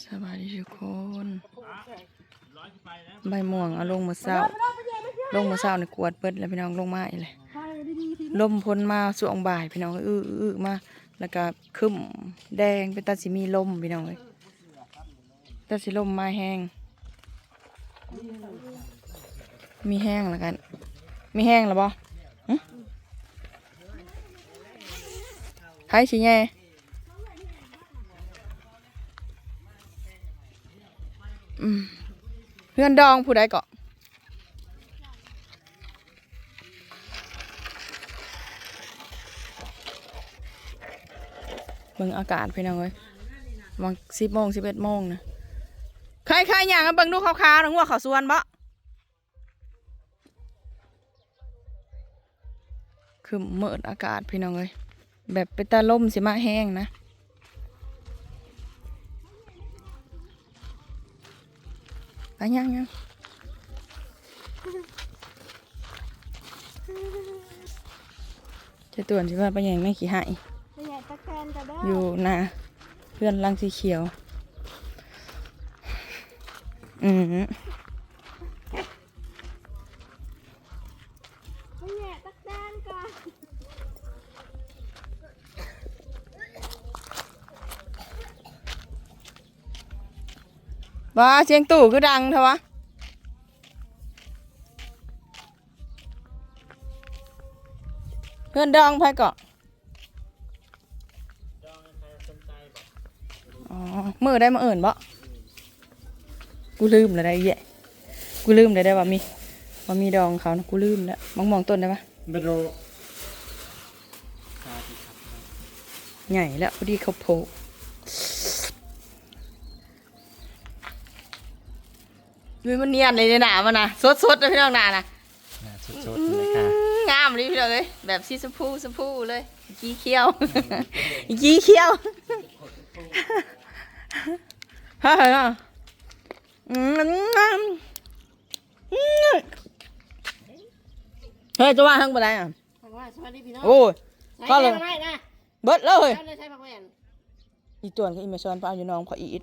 สวัสดีทุกคนใบม่วงเอาลงมาเศร้า ลงมาเศร้าในกวดเปิดแล้วพี่น้องลงมาอีกเลยลมพ้นมาสวงบ่ายพี่น้องอื้ออื้อมาแล้วก็ขึ้มแดงเป็นตาสิมีลมพี่น้องเลยตาสิลมมาแห้งมีแห้งแล้วกัน มีแห้งแล้วบ่หึใครสิแย่ เพื่อนดองผู้ใดเกาะเบิ่งอากาศพี่น้องเอ้ยวังสิบโมงสิบเอ็ดโมงนะใครใครอย่างเบิ่งดูขาวๆนะงัวเขาวสวนบ่คือเมิดอากาศพี่น้องเอ้ยแบบเป็นตาล่มสิมาแห้งนะ ไปยังยังจะต่วนสิว่าไปยังไม่ขี้หายไปใหญ่ตะแกนกันเด้ออยู่นาเพื่อนรังสีเขียว อืม ว่าเสียงตู่คือดังเถอะวะเพื่อนดองไพ่เกาะอ๋อมือได้มาเอิ่นบ่กูลืมแล้วได้แย่กูลืมเลยได้ว่ามีว่ามีดองเขานะกูลืมแล้วมองมองต้นได้ปะเบโรใหญ่แล้วพอดีเขาโผล่ ดูมันเนียนเลยในหนามันนะสดๆเลยพี่น้องหนานะสดๆเลยค่ะงามเลยพี่น้องเลยแบบสีชมพูชมพูเลยกี้เขียวกี้เขียวฮ่าฮ่าอืมเฮ้ยจะว่าทั้งหมดอะไรอะผักหวานสวัสดีพี่น้องโอ้ยใส่ก็เลยแม่มาไว้นะเบิดเลยใส่เลยใส่ผักแหวนอีตัวนก็อีเมซอนพาอยู่น้องพออีด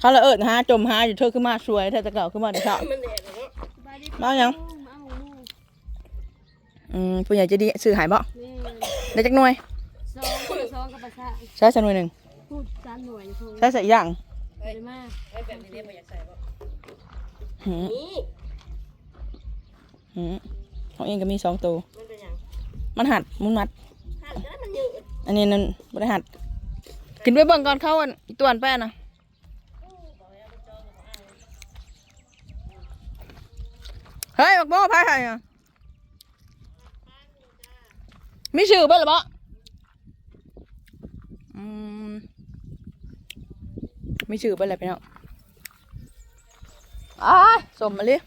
เขาละเอิดหาจมหาอยู่เธอขึ้นมาสวยเธอจะเก่าขึ้นมาเดี๋ยวเช้ามันแดดแล้วสบายดีมายังมาหมูหมูอืมผู้ใหญ่ใจะดีซื้อหายบ่นี่ได้จักหน่วยซองคนละซองกับประชาใช้สักหน่วยหนึ่งพูดจานหน่วยคงใช้สักอย่างไปมากแบบนี้เนี่ยไม่อยากใส่บ่หืมนี่หืมของเองก็มีสองตัวมันเป็นหยังมันหัดมุนมัดหั่นแล้วมันยืดอันนี้นั่นบริหัดกินไปเบิ่งก่อนเข้าอันอีตัวนแป้นะ เฮ้ยบักโบ้พายใครอะมีชื่อเบิ่งหรือเปล่าอืมมีชื่อเบิ่งอะไรพี่น้องอ้ายสมมาเลย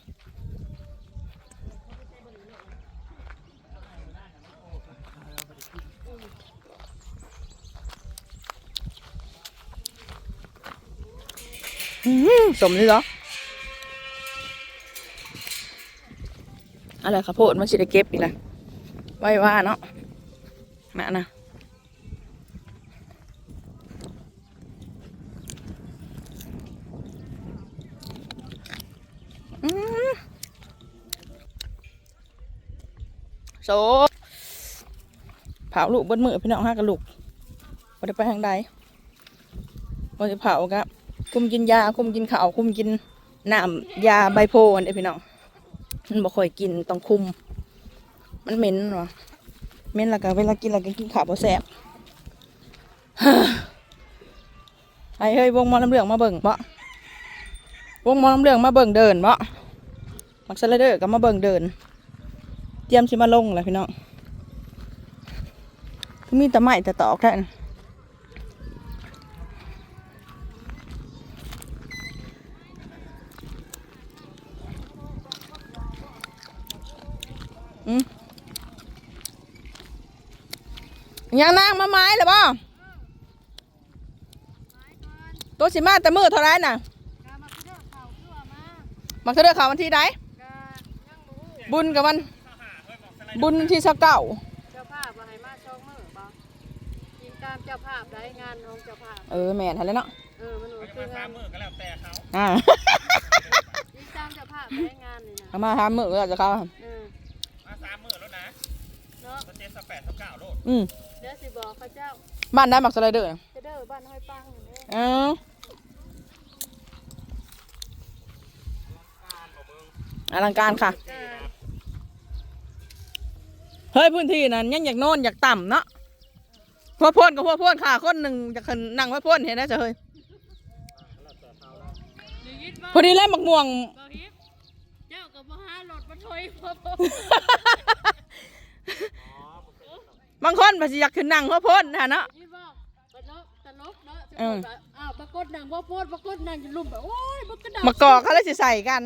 สมเลยเหรอ อะไรข้าวโพดมันสิได้เก็บอีกล้วไว้ว่าเนาะมานะโซเผาลูกบนมือพี่น้องห้ากับลูกบ่ได้ไปทางใดบ่ได้เผาครับ คุมกินยา คุมกินข้าว คุมกินน้ำยาไบโพนเด้พี่น้อง มันบ่ค่อยกินต้องคุม มันเหม็นวะเหม็นแล้วก็เวลากินแล้วก็กินขาวบ่แซ่บไอ้เฮ้ยวงมอลำเลืองมาเบิ่งบ่วงมอลำเลืองมาเบิ่งเดินบ่มักซะเลยเด้อก็มาเบิ่งเดิน เตรียมสิมาลงแล้วพี่น้องมีแต่ไม้แต่ตอกแค่นั้น ยังนางมาไม้หรือบ่ตัวสิมาแต่มือเท่าไรน่ะมักเสด็จข่าววันที่ใดบุญกับวัน บุญที่สะเก่าเจ้าภาพว่าให้มาช่องมือบ่กินการเจ้าภาพได้งานของเจ้าภาพเออแม่นทันแล้วเนาะเออมันคืองานอ่านี่ตามเจ้าภาพได้งานนี่นะเอามาทำมือก็จะเข้าเออมาสามหมื่นแล้วนะ เนาะสเจ็ดสแปดสเก้าโลดอืมเดี๋ยวสิบอกเขาเจ้าบ้านได้หมักสไลเดอร์น่ะจะเด้อบ้านห้อยปังนี่เด้อเอ้าอลังการค่ะเออเฮ้ยพื้นที่นั้นยังอยากโน่นอยากต่ำเนาะพวกพ่นกับพวกพ่นค่ะคนหนึ่งจะขึ้นนั่งไว้พ่นเห็นได้จะเฮ้ยอย่างนี้บ่พอดีแล้วหมักม่วง บ่ฮิปเจ้าก็บ่หารถมาถอยพอพอ บางคนพอสิอยากขึ้นนั่งเพราะพ่นนะเนาะยินบ่ตลกตลกเนาะเอออ้าวปรากฏหนังบ่โพดปรากฏหนังจะลุ่มแบบโอ้ยมันกระดาษมากอกเขาแล้วสิใส่กัน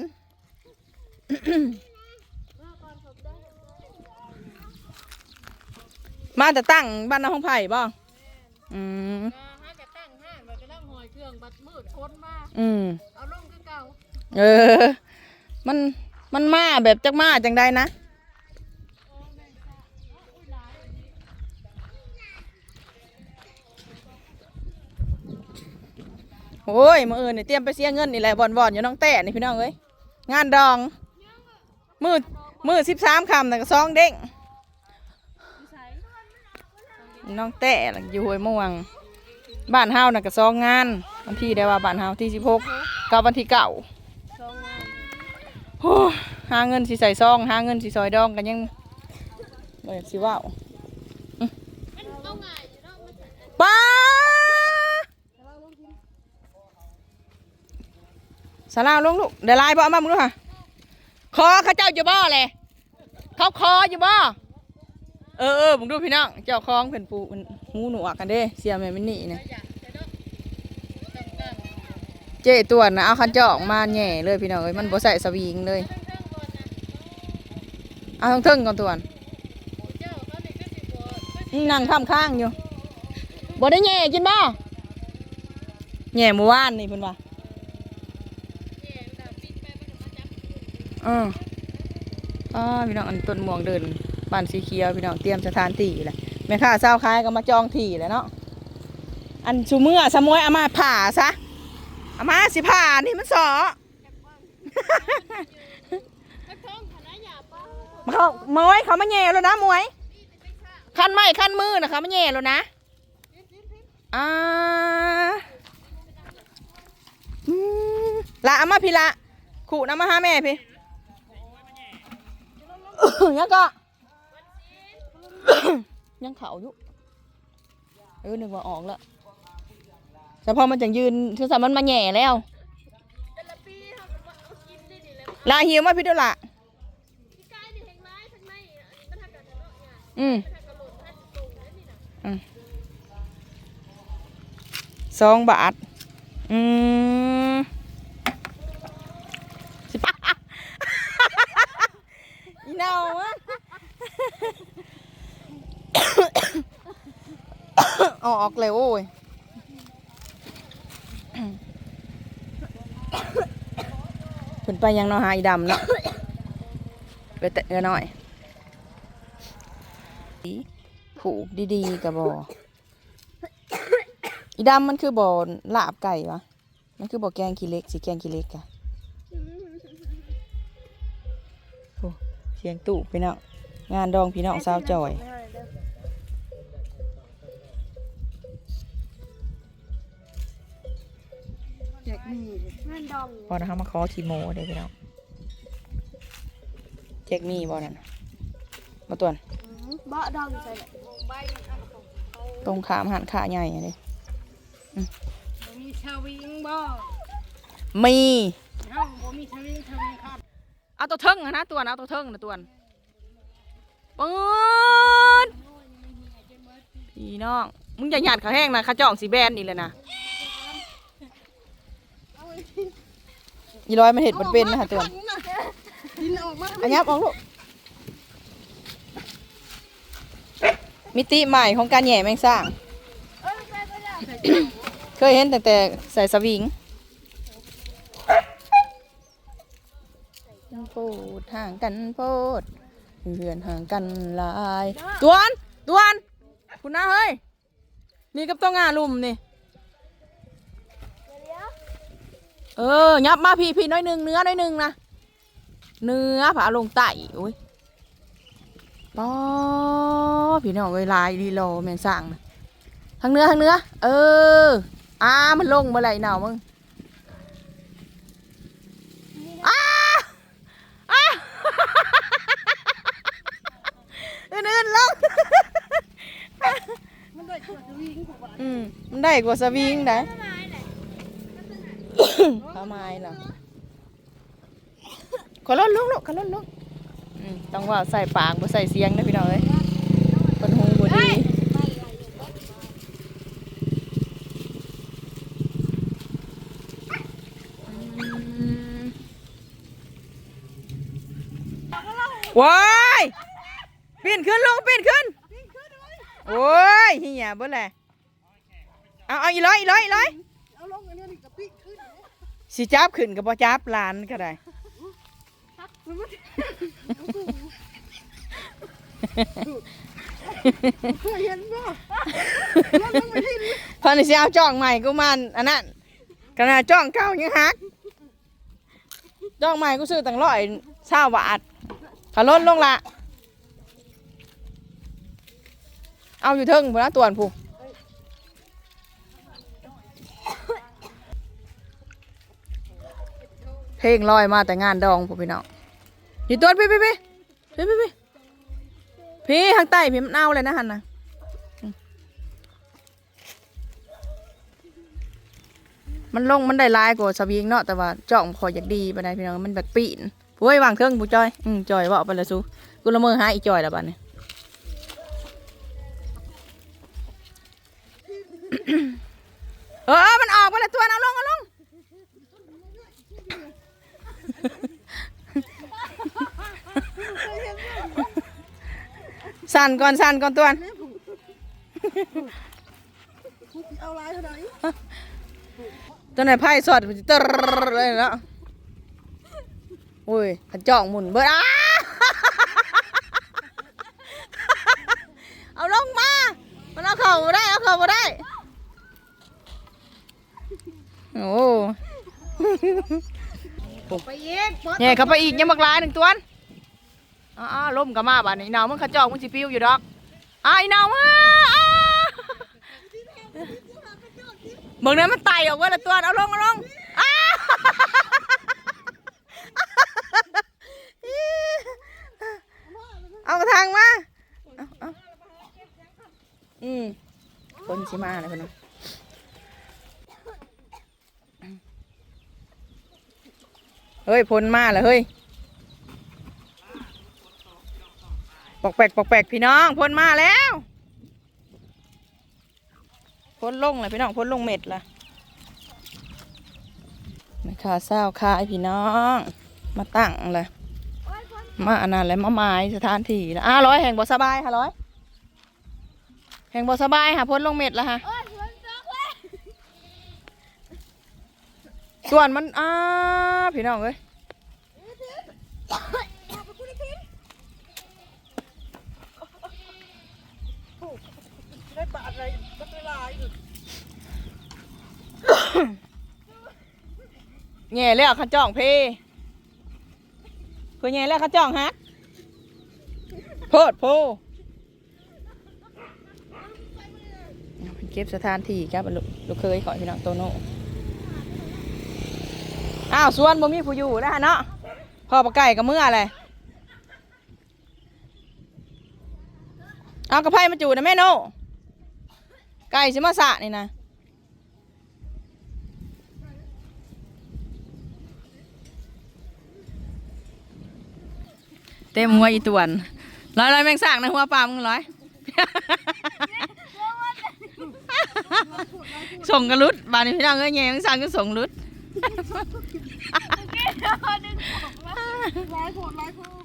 มาแต่ตั้งบ้านน้าห้องไผ่บ่อืมก็หาจะตั้งห้างมันก็นั่งหอยเครื่องบัดมืดคนมาอืมเอาลงคือเก่า เออ มัน มันมาแบบจักมาจังใดนะ โอ้ยมืออื่นนี่เตรียมไปเสียเงินนี่แหละบอนบอนๆอยู่น้องแต่นี่พี่น้องเอ้ยงานดองมือมือสิบสามคำแต่ก็ซองเด้งน้องแต่ล่ะอยู่ห้วยม่วง บ้านเฮาน่ะก็ซองงานวันที่ได้ว่าบ้านเฮาที่สิบหกกับวันที่เก่าสองงานโอ้ยหาเงินสิใส่ซองหาเงินสิซอยดองกันยังบ่อยสิว่าวอื้อป้า สาลาวลงลูกเดี๋ยวลน์บ่อมามึงดูค่ะคอเขาเจ้าอยู่บ่เลยเขาคออยู่บ่เออเออมึงดูพี่น้องเจ้าคองเพิ่นปูหูหนวกกันเด้เสียแม่มินนี่นี่ยเจ้ตัวนะเอาคันจอกมาแห่เลยพี่น้องเอ้ยมันบ่ใส่สวิงเลยเอาทั้งเทิงก่อนตัวนนั่งข้ามข้างอยู่บ่ได้แห่กินบ่แหน่เมื่อวานนี่เพิ่นว่า อออ๋อพี่น้องอันต้นม่วงเดินบ้านสีเขียวพี่น้องเตรียมสถานที่แหละแม่ค้าเช้าวขายก็มาจองที่แล้วเนาะอันชูเมื่อสมวยเอามาผ่าซะเอามาสิผ่านี่มันสอมาเขามวยเขามาแย่แล้วนะมวยคันไม้คันมือนะคะมาแย่แล้วนะอ่าอืมละเอามาพี่ละขู่น้ำมาหาแม่พี่ ยังก็ยังเขาอยู่เออหนึกว่าออกแล้วแต่พอมันจังยืนคือสามันมาแหย่แล้วลาหิวมาพี่เดูละอืมสองบาท อืมสิบ อี เนาอะออกเลยโอ้ยเพิ่นไปยังเนาะหาอีดำเนาะไปเตะกันหน่อยผูกดีๆกับบออีดำมันคือบอลาบไก่วะมันคือบอแกงขี้เล็กสิแกงขี้เล็กอะ สียงตู่พี่น้องงานดองพี่น้องสาวจอยแจกมีเงินดองพอนะคะมาขอทีโมเด้อพี่น้องแจกมีบอนั่นน่ะมาตวนบ่ดองใส่แหละใบตรงขามหันขาใหญ่เลยมีชาวิงบ่มีเฮาบ่มีชาวิงชาวิงครับเอา ตัวเทิงอะนะตวนเอาตัวเทิงนะตวนปืนพี่น้อง มึงอย่าหยาดเขาแห้งนะขาจ่องสีแบนนี่เลยนะยีร้อยมันเห็ดมันเป็นนะฮะตวนดินออกมาอันยับออกลูกมิติใหม่ของการแหย่แมงสร้างเอ้ยใส่ไปแล้วเคยเห็นตั้งแต่ใส่สวิงโพ ดห่างกันโพดเพื่อนห่างกันหลายตวนตวนคุณนะเฮ้ยนี่กับต้องงาลุ่มนี่เออยับมาพี่พี่น้อยหนึ่งเนื้อน้อยหนึ่งนะเนื้อผาลงไต่โอ้ยปอพี่น้องเอ้ยลายดีโลแมงสร้างทั้งเนื้อทั้งเนื้อ เอออ่ามันลงเมื่อไหร่หนาวมึงอ้าอ้า อื่นๆลง มันได้ขวดวิ่งข อืมมันได้กว่าสวิงได้ข้าวไม้เหรอขอลดลงลูกขอลดลงอืมต้องว่าใส่ปากบ่ใส่เสียงนะพี่น้องเอ้ยคนหูบ่ดีว้ายปีนขึ้นลงปีนขึ้นโอ้ยเฮียบ่แหละ เอาเอาอีร้อยอีร้อยอีร้อยเอาลงอันนี้นี่กะปิขึ้นสิจับขึ้นกับบ่จับหลานก็ได้มันไม่เคยเห็นป่ะแล้วลงไปที่นี่พอนี่สิเอาจ้องใหม่กูมันอันนั้นขนาดจ้องเก่ายังหักจ้องใหม่กูซื้อตั้งร้อยเช้าบาทขาลดลงละเอาอยู่เทิงพุ่นนะตวนผู้ เพลงลอยมาแต่งานดองผู้พี่น้องอยู่ตัวพี่พี่พี่พี่พี่พี่พี่ทางใต้พี่มันเอาเลยนะฮันนะมันลงมันได้ลายกว่าสวิงเนาะแต่ว่าจ่องพออยากดีไปได้พี่น้องมันแบบปีนโอ้ยวางเครื่องผู้จอยอืมจอยว่าไปละสู้กูละเมอหาอีจอยล้วบัดนี้เออมันออกไปละตัวเอาลงเอาลง สั่นก่อนสั่นก่อนตัวเอาลายเท่าไหร่ตัวไหนไพ่สดมันจะตรเลยนะโอ้ยขจ่องหมุนเบิดอ้าเอาลงมา มันเอาเข่าบ่ได้ เอาเข่าบ่ได้ โอ้ ไปเย็กปอดเนี่ยเข้าไปอีกยังบักหลายหนึ่งตัวอ้าๆล่มกับมาบ้านนี้หนาวมึงขันจ่องมึงสิปิ้วอยู่ดอกอ้ายหนาวมาอ้าเบิ่งนั้นมันไต่ออกเว้ยละตัวเอาลงเอาลงอ้าเอากระทางมาเอาเอาอืมคนชิมาเลยพี่น้อง เฮ้ยพ้นมาแล้วเฮ้ยปอกแปกปอกแปกพี่น้องพ้นมาแล้วพ้นลงเลยพี่น้องพ้นลงเม็ดละขาเศร้าคายพี่น้อง มาตั้งเลยมาอันนั้นแหละมาไม้สถานที่นะอะร้อยแห่งบ่สบายค่ะร้อยแห่งบ่สบายค่ะพ้นลงเม็ดแล้วฮะ ส่วนมันอ้าพี่น้องเอ้ยได้บาทอะไรก็ได้ลายอยู่แง่แล้วขจ้องเพเพื่อแง่แล้วขจ้องฮักโพดโพเก็บสถานที่ครับลูกเคยขอพี่น้องโตโน่ อ้าวสวนบ่มีผู้อยู่นะฮะเนาะพ่อปลาไก่กับเมื่ออะไรเอากระไพ่มาจูนะแม่โนไก่สิมาสะนี่นะเต็มหัวอีตวนร้อยร้อยแมงสากนะหัวปลามึงร้อยส่งกันรุดบานนี้พี่น้องเอ้ยแย่แมงสากก็ส่งรุด ลายโผดลายโผด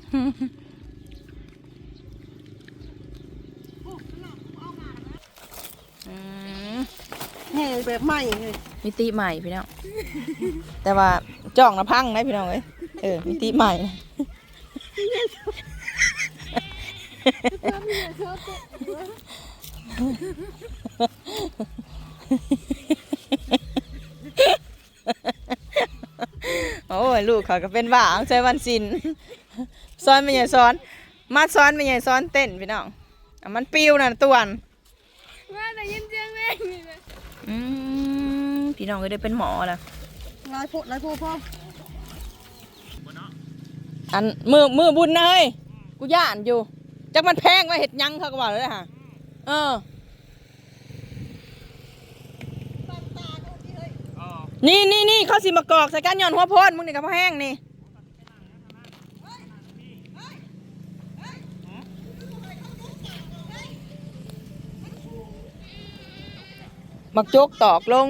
อืมแห่แบบใหม่เลยมิติใหม่พี่น้อง แต่ว่าจ้องนะพังนะพี่น้องเอ้ยเออมิติใหม่ โอ้ย ลูกเขาก็เป็นบ้าใช้วันศิลซ้อนไม่ใหญ่ซ้อน มาซ้อนไม่ใหญ่ซ้อนเต้นพี่น้องอะมันปิวน่ะตวนว่าแต่ยินเสียงแม่งนี่นะอืมพี่น้องก็ได้เป็นหมอแล้วลายโพดลายโพดพ่ออันมือมือบุญนะเฮ้ยกูย่านอยู่จักมันแพงว่าเห็ดหยังเขาก็ว่าเลยฮะเออ อ๋อ นี่นี่นี่เขาสิมากอกใส่กันย้อนหัวโพนมึงนี่กับพ่อแห้งนี่มักจกตอกลง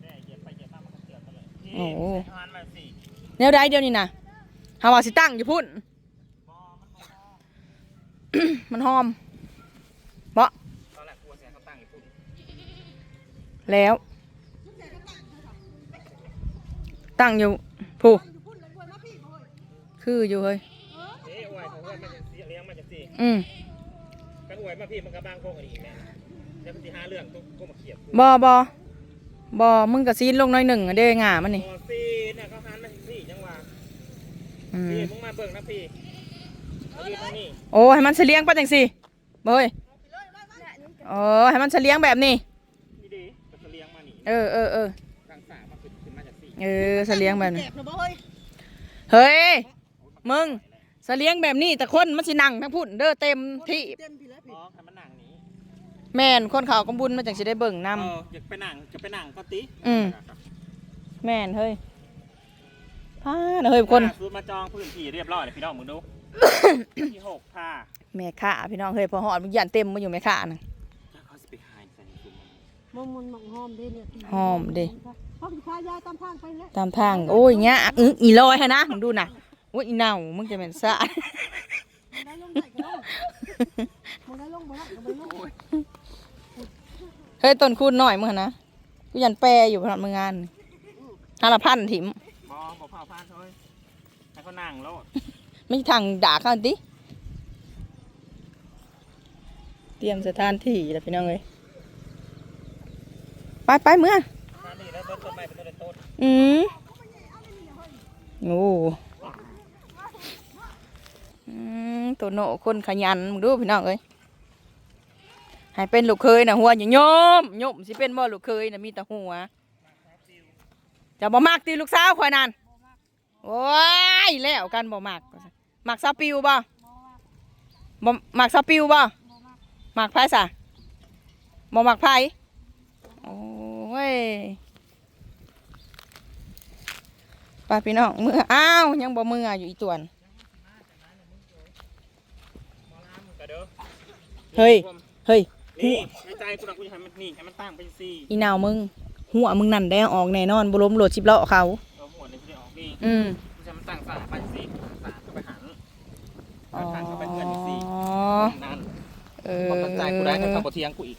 แม่เหยียบไปเหยียบมามันก็เสียบไปเลยโอ้แนวใดเดียวนี่นะฮาวาสิตั้งอยู่พุ่น มันหอมเบาะแลัวเสียเขา ตั้งอีกพุ่นแล้วตั้งอยู่ผู้คืออยู่เฮ้ยเอ้ยอวยเขาอวยมันจะเสียเลี้ยงมันจะสิอืมกันอวยมาพี่มันก็บางโค้งอีกแม่แล้วมันจะหาเรื่องต้องก็มาเขียบกูบอบอบอมึงกับซีนลงหน้อยหนึ่งอะเด้ง่ามันนี่อ๋อสิเนี่ยเขาหันมาสิจังหวะอืมพี่มึงมาเบิ่งนะพี่มาอยู่ตรงนี้โอ้ให้มันเสลียงไปจังสิเบ้ยโอ้ให้มันเสลียงแบบนี้นี่ดีก็จะเลี้ยงมานี่เออเออเออ เออเสลียงแบบนี้แจกหรือเปล่าเฮ้ยเฮ้ย มึงเสลียงแบบนี้แต่คนมันสินั่งทั้งพุ่นเด้อเต็มที่เต็มพี่แล้วพี่อ๋อให้มันนั่งนี้แม่นคนเขากำบุญมาจังสิได้เบิ่งนำเอออยากไปนั่งจะไปนั่งก็ติอืมแม่นเฮ้ยพาน่ะเฮ้ยคนสูตรมาจองพื้นที่เรียบร้อยเลยพี่น้องมึงดูที่หกผ้าแม่ข่าพี่น้องเฮ้ยพอหอดมึงยันเต็มมาอยู่แม่ข่าน่ะแล้วเขาจะไปหายใส่ในซุ้มมองมันหมองหอมเด้ เนี่ยหอมเด้พ่อสิพายายตามทางไปแล้วตามทางโอ้ยเงี้ยอึ้งอีลอยฮะนะมึงดูน่ะโอ้ยอีเน่ามึงจะเป็นซะได้ลงได้ก็ลงมึงได้ลงบ่ได้ก็บ่ลงเฮ้ยต้นคูณหน่อยมึงหั่นนะกูยันแปรอยู่พนันมึงงานห้าละพันถิ่มบอบอกเผาผ้าเฮ้ยให้เขานั่งแล้วไม่ทางด่าเขาดิเตรียมสถานที่แล้วพี่น้องเลยไปไปเมื่อมาดี แล้วต้นต้นไม้เป็นต้นต้นอืมโอ้อืมตัวโนคนขยันมึงดูพี่น้องเอ้ยให้เป็นลูกเคยนะหัวอย่าโยมโยมสิเป็นบ่ลูกเคยนะมีแต่หัวจะบ่มักตีลูกสาวข่อยนั่นโอ้ยแล้วกันบ่มักหมักซาปิวบ่บ่มักซาปิวบ่หมักไผซะบ่หมักไผโอ้ย ไป้าพี่น้องมืออ้าวยังบ่มืออยู่อีตวนกระเด้อเฮ้ยเฮ้ยนี่ในใจกูนะกูจะให้มันนี่ให้มันตั้งเป็นสี่อีนาวมึงหัวมึงนั่นแดงออกแน่นอนบ่ล้มโหลดชิบล้อเขาเอาหัวในกูจะออกนี่อืมกูจะมันตั้งสามไปสี่สามก็ไปหันอ๋อหันเข้าไปเพื่อนอีกสี่นั่นเออพอใจกูได้ก็ทำบทเทียงกูอีก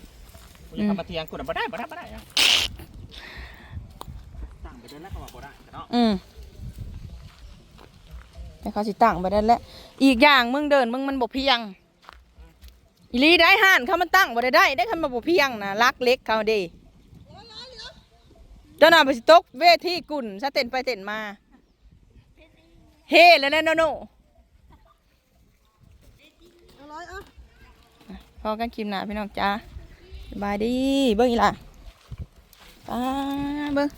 กูจะทำบทเทียงกูน่ะบ่ได้บ่ได้บ่ได้อะตั้งไปเดินแล้วก็ว่าบ่ได้เนาะอืม เขาสิตั้งไปได้แล้วอีกอย่างมึงเดินมึงมันบ่เพียงอีลีได้ห่านเขามันตั้งบ่ได้ได้ได้คันมาบ่เพียงนะลักเล็กเขาดีเจ้าหน้าไปสิตกเวทีกุ่นซะเต้นไปเต้นมา เฮ้แล้วนะโนโนเอาร้อยเอะพอกันคลิปหน้าพี่น้องจ้าบายดีเบิ้งอีล่ะป้าเบิ้ง